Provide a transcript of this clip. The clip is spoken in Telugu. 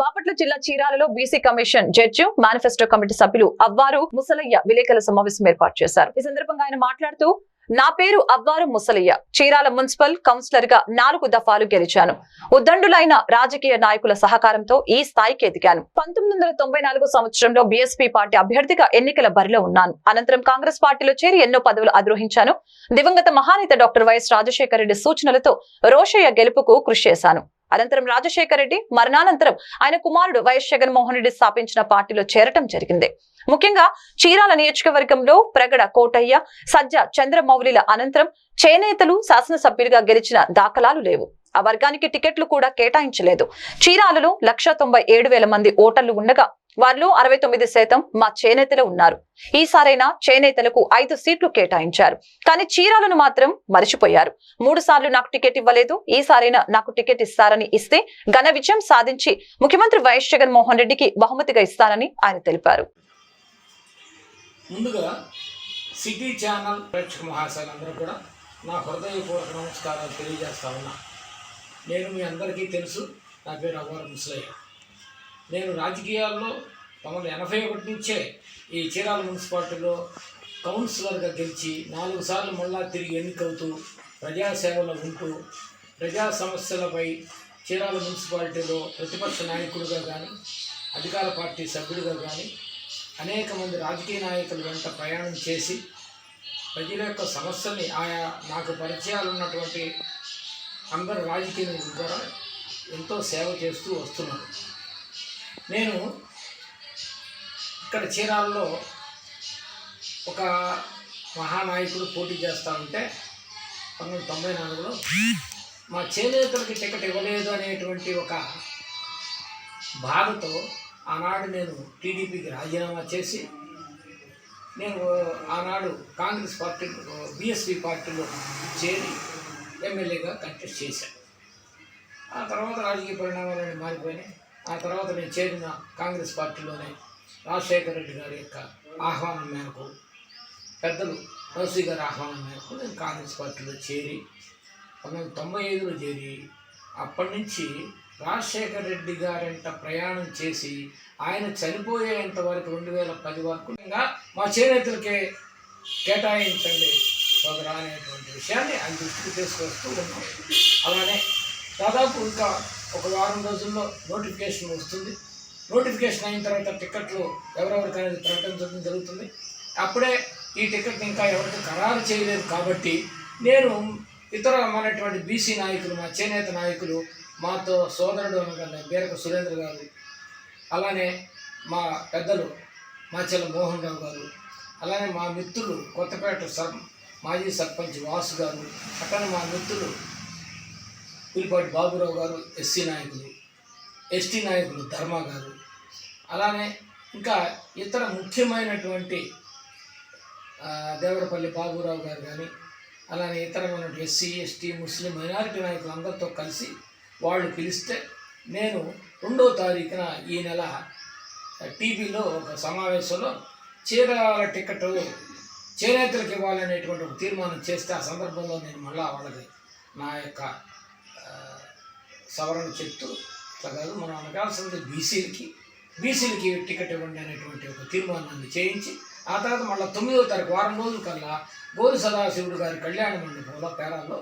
బాపట్ల జిల్లా చీరాలలో BC commission judge manifesto committee సభ్యులు అవ్వారు ముసలయ్య విలేకరుల సమావేశం ఏర్పాటు చేశారు. ఈ సందర్భంగా ఆయన మాట్లాడుతూ నా పేరు అవ్వారు ముసలయ్య. చీరాల మున్సిపల్ కౌన్సిలర్గా నాలుగు దఫాలు గెలిచాను. ఉద్దండులైన రాజకీయ నాయకుల సహకారంతో ఈ స్థాయికి ఎదిగాను. పంతొమ్మిది వందల తొంభై నాలుగు సంవత్సరంలో బీఎస్పీ పార్టీ అభ్యర్థిగా ఎన్నికల బరిలో ఉన్నాను. అనంతరం కాంగ్రెస్ పార్టీలో చేరి ఎన్నో పదవులు అధిరోహించాను. దివంగత మహానేత డాక్టర్ వైఎస్ రాజశేఖర రెడ్డి సూచనలతో రోషయ్య గెలుపుకు కృషి చేశాను. అనంతరం రాజశేఖర రెడ్డి మరణానంతరం ఆయన కుమారుడు వైఎస్ జగన్మోహన్ రెడ్డి స్థాపించిన పార్టీలో చేరటం జరిగింది. ముఖ్యంగా చీరాల నియోజకవర్గంలో ప్రగడ కోటయ్య సజ్జ చంద్రమౌళిల అనంతరం చేనేతలు శాసనసభ్యులుగా గెలిచిన దాఖలాలు లేవు. ఆ వర్గానికి టికెట్లు కూడా కేటాయించలేదు. చీరాలలో లక్ష తొంభై ఏడు వేల మంది ఓటర్లు ఉండగా వారిలో అరవై తొమ్మిది శాతం మా చేనేతలు ఉన్నారు. ఈసారైనా చేనేతలకు ఐదు సీట్లు కేటాయించారు. కానీ చీరాలను మాత్రం మరిచిపోయారు. మూడు సార్లు నాకు టికెట్ ఇవ్వలేదు. ఈసారైనా నాకు టికెట్ ఇస్తారని ఇస్తే ఘన విజయం సాధించి ముఖ్యమంత్రి వైఎస్ జగన్మోహన్ రెడ్డికి బహుమతిగా ఇస్తారని ఆయన తెలిపారు. ముందుగా సిటీ ఛానల్ ప్రేక్షక కూడా నా హృదయపూర్వక నమస్కారాలు తెలియజేస్తా ఉన్నా. నేను మీ అందరికీ తెలుసు నా పేరు అవ్వారు ముసలయ్య. నేను రాజకీయాల్లో పంతొమ్మిది ఎనభై ఒకటి నుంచే ఈ చీరాల మున్సిపాలిటీలో కౌన్సిలర్గా గెలిచి నాలుగు సార్లు మళ్ళా తిరిగి ఎన్నికవుతూ ప్రజాసేవలో ఉంటూ ప్రజా సమస్యలపై చీరాల మున్సిపాలిటీలో ప్రతిపక్ష నాయకుడిగా కానీ అధికార పార్టీ సభ్యుడిగా కానీ అనేక మంది రాజకీయ నాయకుల వెంట ప్రయాణం చేసి ప్రజల యొక్క సమస్యల్ని ఆయా నాకు పరిచయాలు ఉన్నటువంటి అందరు రాజకీయ ద్వారా ఎంతో సేవ చేస్తూ వస్తున్నారు. నేను ఇక్కడ చీరాలలో ఒక మహానాయకుడు పోటీ చేస్తూ ఉంటే పంతొమ్మిది తొంభై నాలుగులో మా చేనేతలకి టికెట్ ఇవ్వలేదు అనేటువంటి ఒక బాధతో ఆనాడు నేను టీడీపీకి రాజీనామా చేసి నేను ఆనాడు కాంగ్రెస్ పార్టీ బీఎస్పీ పార్టీలో చేరి ఎమ్మెల్యేగా కంటెస్ట్ చేశాను. ఆ తర్వాత రాజకీయ పరిణామాలన్నీ మారిపోయినాయి. ఆ తర్వాత నేను చేరిన కాంగ్రెస్ పార్టీలోనే రాజశేఖర రెడ్డి గారి యొక్క ఆహ్వానం మేరకు పెద్దలు రోసీ గారి ఆహ్వానం మేరకు నేను కాంగ్రెస్ పార్టీలో చేరి పంతొమ్మిది తొంభై ఐదులో చేరి అప్పటి నుంచి రాజశేఖర రెడ్డి గారంట ప్రయాణం చేసి ఆయన చనిపోయేంత వరకు రెండు వేల పది వరకు మా చేనేతలకే కేటాయించండి సోదరా అనేటువంటి విషయాన్ని ఆయన దృష్టికి తీసుకొస్తూ ఉన్నాం అలానే దాదాపు ఇంకా ఒక వారం రోజుల్లో నోటిఫికేషన్ వస్తుంది. నోటిఫికేషన్ అయిన తర్వాత టికెట్లు ఎవరెవరికి అనేది ప్రకటించడం జరుగుతుంది. అప్పుడే ఈ టికెట్ ఇంకా ఎవరికి ఖరారు చేయలేదు కాబట్టి నేను ఇతర మనటువంటి బీసీ నాయకులు మా చేనేత నాయకులు మాతో సోదరుడు అనగా బీరక సురేంద్ర గారు అలానే మా పెద్దలు మాచెల్ల మోహన్ రావు గారు అలానే మా మిత్రులు కొత్తపేట సర్ మాజీ సర్పంచ్ వాసు గారు అక్కడ మా మిత్రులు పులిపాటి బాబురావు గారు ఎస్సీ నాయకులు ఎస్టీ నాయకులు ధర్మ గారు అలానే ఇంకా ఇతర ముఖ్యమైనటువంటి దేవరపల్లి బాబురావు గారు కానీ అలానే ఇతరమైన ఎస్సీ ఎస్టీ ముస్లిం మైనారిటీ నాయకులు అందరితో కలిసి వాళ్ళు పిలిస్తే నేను రెండో తారీఖున ఈ నెల టీవీలో ఒక సమావేశంలో చీరాల టికెట్ చేనేతలకు ఇవ్వాలనేటువంటి ఒక తీర్మానం చేస్తే ఆ సందర్భంలో నేను మళ్ళా వాళ్ళకి నా యొక్క సవరణ చెప్తూ ఇట్లా కాదు మనం అనగాల్సింది బీసీలకి. బీసీలకి టికెట్ ఇవ్వండి అనేటువంటి ఒక తీర్మానాన్ని చేయించి ఆ తర్వాత మళ్ళీ తొమ్మిదో తారీఖు వారం రోజుల కల్లా గోరు సదాశివుడు గారి కళ్యాణ మండపంలో పేరాల్లో